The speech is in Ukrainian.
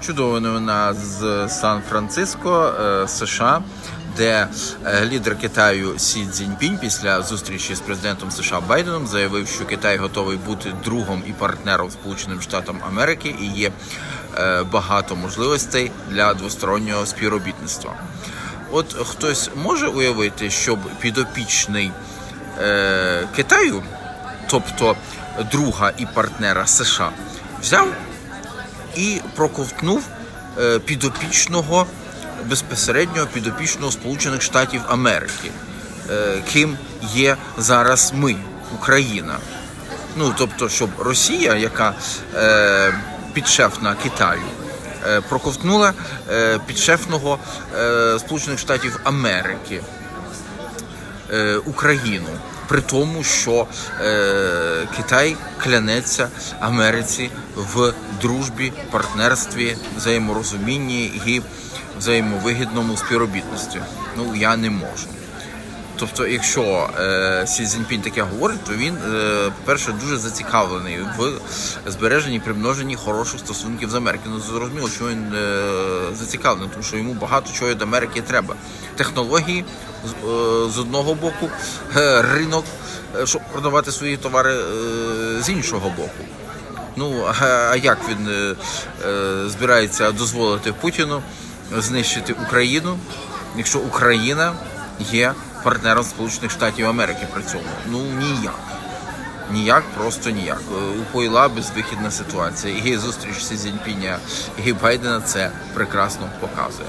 Чудова новина з Сан-Франциско, е, США, де е, лідер Китаю Сі Цзіньпінь після зустрічі з президентом США Байденом заявив, що Китай готовий бути другом і партнером Сполученим Штатам Америки і є е, багато можливостей для двостороннього співробітництва. От хтось може уявити, щоб підопічний е, Китаю, тобто друга і партнера США, взяв і проковтнув е, підопічного безпосередньо підопічного Сполучених Штатів Америки, е, ким є зараз ми, Україна. Ну тобто, щоб Росія, яка е, підшефна Китаю, е, проковтнула е, підшефного е, Сполучених Штатів Америки е, Україну. При тому, що е, Китай клянеться Америці в дружбі, партнерстві, взаєморозумінні і взаємовигідному співробітності. Ну я не можу. Тобто, якщо е, Сі Цзіньпінь таке говорить, то він, е, по-перше, дуже зацікавлений в збереженні примноженні хороших стосунків з Америкою. Ну, зрозуміло, що він е, зацікавлений, тому що йому багато чого від Америки треба. Технології е, з одного боку, е, ринок, е, щоб продавати свої товари е, з іншого боку. Ну а як він е, е, збирається дозволити Путіну знищити Україну, якщо Україна є партнером Сполучених Штатів Америки при цьому? Ну ніяк. Ніяк, просто ніяк. Е, У Пойла безвихідна ситуація. І зустріч Сі Зіньпіня і Байдена це прекрасно показує.